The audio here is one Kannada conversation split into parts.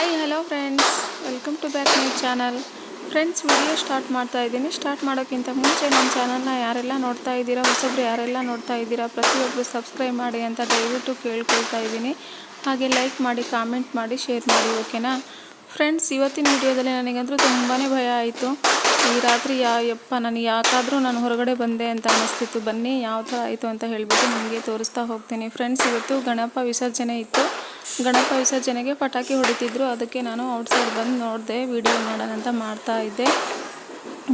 Hi hello friends welcome to back my channel friends video start ಮಾಡ್ತಾ ಇದ್ದೀನಿ. ಸ್ಟಾರ್ಟ್ ಮಾಡೋಕ್ಕಿಂತ ಮುಂಚೆ ನನ್ನ ಚಾನಲ್ನ ಯಾರೆಲ್ಲ ನೋಡ್ತಾ ಇದ್ದೀರಾ, ಹೊಸಬ್ರು ಯಾರೆಲ್ಲ ನೋಡ್ತಾ ಇದ್ದೀರಾ ಪ್ರತಿಯೊಬ್ಬರು ಸಬ್ಸ್ಕ್ರೈಬ್ ಮಾಡಿ ಅಂತ ದಯವಿಟ್ಟು ಕೇಳ್ಕೊಳ್ತಾ ಇದ್ದೀನಿ. ಹಾಗೆ ಲೈಕ್ ಮಾಡಿ ಕಾಮೆಂಟ್ ಮಾಡಿ ಶೇರ್ ಮಾಡಿ ಓಕೆನಾ ಫ್ರೆಂಡ್ಸ್ ಇವತ್ತಿನ ವಿಡಿಯೋದಲ್ಲಿ ನನಗಂತೂ ತುಂಬಾ ಭಯ ಆಯಿತು. ಈ ರಾತ್ರಿ ಯಾ, ಯಪ್ಪ ನನಗೆ ಯಾಕಾದರೂ ನಾನು ಹೊರಗಡೆ ಬಂದೆ ಅಂತ ಅನ್ನಿಸ್ತಿತ್ತು. ಬನ್ನಿ ಯಾವ ಥರ ಆಯಿತು ಅಂತ ಹೇಳಿಬಿಟ್ಟು ನಿಮಗೆ ತೋರಿಸ್ತಾ ಹೋಗ್ತೀನಿ. ಫ್ರೆಂಡ್ಸ್ ಇವತ್ತು ಗಣಪ ವಿಸರ್ಜನೆ ಇತ್ತು. ಗಣಪ ವಿಸರ್ಜನೆಗೆ ಪಟಾಕಿ ಹೊಡಿತಿದ್ರು. ಅದಕ್ಕೆ ನಾನು ಔಟ್ಸೈಡ್ ಬಂದು ನೋಡಿದೆ, ವಿಡಿಯೋ ಮಾಡೋಣ ಅಂತ ಮಾಡ್ತಾ ಇದ್ದೆ.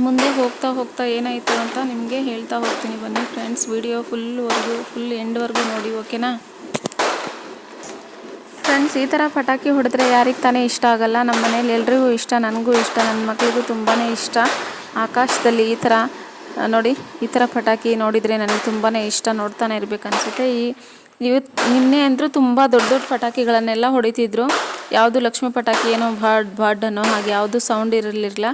ಮುಂದೆ ಹೋಗ್ತಾ ಹೋಗ್ತಾ ಏನಾಯಿತು ಅಂತ ನಿಮಗೆ ಹೇಳ್ತಾ ಹೋಗ್ತೀನಿ ಬನ್ನಿ ಫ್ರೆಂಡ್ಸ್ ವಿಡಿಯೋ ಫುಲ್ವರೆಗೂ ಫುಲ್ ಎಂಡ್ವರೆಗೂ ನೋಡಿ ಓಕೆನಾ ಫ್ರೆಂಡ್ಸ್ ಈ ಥರ ಪಟಾಕಿ ಹೊಡೆದ್ರೆ ಯಾರಿಗೆ ತಾನೇ ಇಷ್ಟ ಆಗಲ್ಲ. ನಮ್ಮ ಮನೇಲಿ ಎಲ್ರಿಗೂ ಇಷ್ಟ, ನನಗೂ ಇಷ್ಟ ನನ್ನ ಮಕ್ಕಳಿಗೂ ತುಂಬಾ ಇಷ್ಟ. ಆಕಾಶದಲ್ಲಿ ಈ ಥರ ನೋಡಿ, ಈ ಥರ ಪಟಾಕಿ ನೋಡಿದರೆ ನನಗೆ ತುಂಬಾ ಇಷ್ಟ ನೋಡ್ತಾನೆ ಇರಬೇಕನ್ಸುತ್ತೆ. ಈ ಇವತ್ತು ನಿನ್ನೆ ಅಂದರೂ ತುಂಬ ದೊಡ್ಡ ದೊಡ್ಡ ಪಟಾಕಿಗಳನ್ನೆಲ್ಲ ಹೊಡಿತಿದ್ರು. ಯಾವುದು ಲಕ್ಷ್ಮಿ ಪಟಾಕಿ ಏನೋ ಬಾಡ್ ಬಾಡ್ ಹಾಗೆ ಯಾವುದು ಸೌಂಡ್ ಇರಲಿಲ್ಲ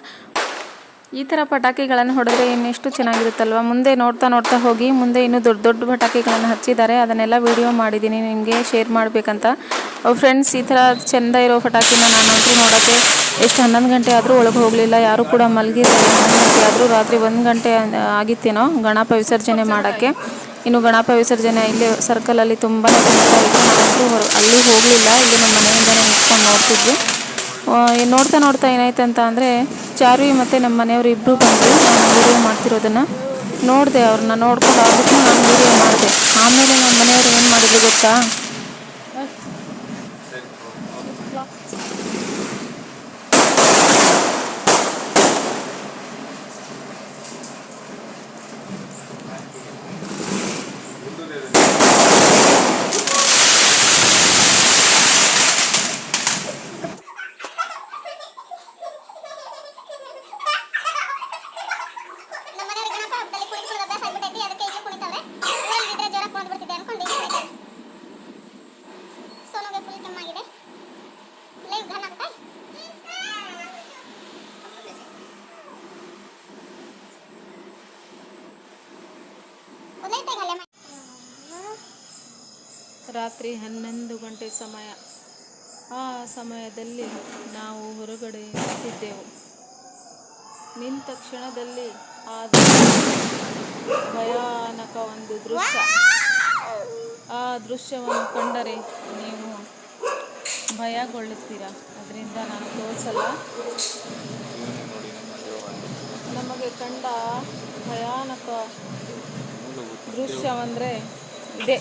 ಈ ಥರ ಪಟಾಕಿಗಳನ್ನು ಹೊಡೆದ್ರೆ ಇನ್ನೆಷ್ಟು ಚೆನ್ನಾಗಿರುತ್ತಲ್ವ? ಮುಂದೆ ನೋಡ್ತಾ ನೋಡ್ತಾ ಹೋಗಿ, ಮುಂದೆ ಇನ್ನೂ ದೊಡ್ಡ ದೊಡ್ಡ ಪಟಾಕಿಗಳನ್ನು ಹಚ್ಚಿದ್ದಾರೆ. ಅದನ್ನೆಲ್ಲ ವಿಡಿಯೋ ಮಾಡಿದ್ದೀನಿ, ನಿಮಗೆ ಶೇರ್ ಮಾಡಬೇಕಂತ. ಫ್ರೆಂಡ್ಸ್ ಈ ಥರ ಚೆಂದ ಇರೋ ಪಟಾಕಿನ ನಾನಂತೂ ನೋಡೋಕ್ಕೆ ಎಷ್ಟು ಹನ್ನೊಂದು ಗಂಟೆ ಆದರೂ ಒಳಗೆ ಹೋಗಲಿಲ್ಲ. ಯಾರೂ ಕೂಡ ಗಂಟೆ ಆದರೂ ರಾತ್ರಿ ಒಂದು ಗಂಟೆ ಆಗಿತ್ತೇನೋ ಗಣಪ ವಿಸರ್ಜನೆ ಮಾಡೋಕ್ಕೆ. ಇನ್ನು ಗಣಪ ವಿಸರ್ಜನೆ ಇಲ್ಲಿ ಸರ್ಕಲಲ್ಲಿ ತುಂಬಾ ಅಲ್ಲಿ ಇತ್ತು ಹೋಗಲಿಲ್ಲ, ಇಲ್ಲಿ ನಮ್ಮ ಮನೆಯಿಂದನೇ ನಿಂತ್ಕೊಂಡು ನೋಡ್ತಿದ್ವಿ. ನೋಡ್ತಾ ನೋಡ್ತಾ ಏನಾಯ್ತು ಅಂತ ಅಂದರೆ, ಚಾರ್ವಿ ಮತ್ತು ನಮ್ಮ ಮನೆಯವರು ಇಬ್ಬರು ಬಂದರು ನಾನು ವೀಡಿಯೋ ಮಾಡ್ತಿರೋದನ್ನು ನೋಡಿದೆ, ಅವ್ರನ್ನ ನೋಡ್ಕೊಂಡು ಅವ್ರಿಗೂ ನಾನು ವೀಡಿಯೋ ಮಾಡಿದೆ. ಆಮೇಲೆ ನಮ್ಮ ಮನೆಯವರು ಏನು ಮಾಡಿದ್ರು ಗೊತ್ತಾ? ರಾತ್ರಿ ಹನ್ನೊಂದು ಗಂಟೆ ಸಮಯ. ಆ ಸಮಯದಲ್ಲಿ ನಾವು ಹೊರಗಡೆ ನಿಂತಿದ್ದೆವು. ನಿಂತ ಕ್ಷಣದಲ್ಲಿ ಆ ಭಯಾನಕ ಒಂದು ದೃಶ್ಯ. ಆ ದೃಶ್ಯವನ್ನು ಕಂಡರೆ ನೀವು ಭಯಗೊಳ್ಳುತ್ತೀರಾ? ಅದರಿಂದ ನಾನು ತೋರಿಸಲ್ಲ. ನಮಗೆ ಕಂಡ ಭಯಾನಕ ದೃಶ್ಯವಂದರೆ ಇದೆ.